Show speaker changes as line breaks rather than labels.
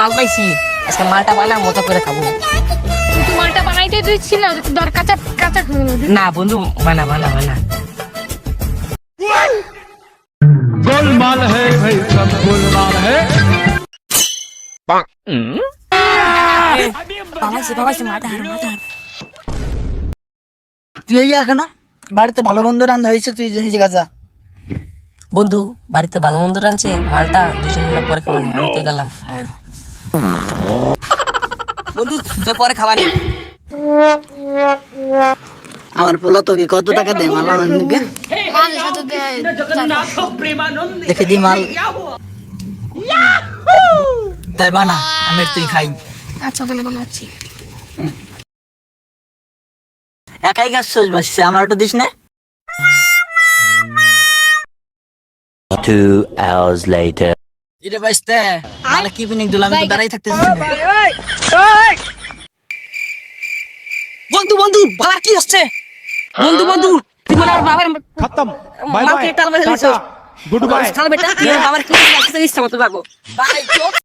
মাল পাইছি। আজকে মালটা বানা মজা করে খাব।
তুই মালটা তুই ছিল দর কাঁচা কাঁচা
না বন্ধু বানা বানা বানা।
গোলমাল হে ভাই সব গোলমাল হে।
তুই এই এখন? বাড়িতে ভালো বন্ধু রান্না হয়েছে তুই যে গাছা
বন্ধু বাড়িতে ভালো মন্দ রাঁধছে মালটা দুজন মিলে পরে খাব আমি তো গেলাম। বন্ধু তুই পরে খাবানি
আমার পোলা তোকে কত টাকা দেয় মাল আনার নিকে
মাল সাথে দে
দেখে দি মাল। তাই বানা আমি তুই খাই।
আচ্ছা বলে বানাচ্ছি
একাই গাছ শেষ বাসছে আমার ওটা দিস না?
Two hours later.
এটা বাইস্তে আলা কি বিনিক দিলাম তো দাঁড়াই থাকতেছি
বন্ধু বন্ধু বাবা কি হচ্ছে? বন্ধু বন্ধু তোমার আর বাবার খতম। Bye bye. মাকে
গুড বাই
চল বেটা বাবার কি লাগছে ইচ্ছা মতো বাবু। বাই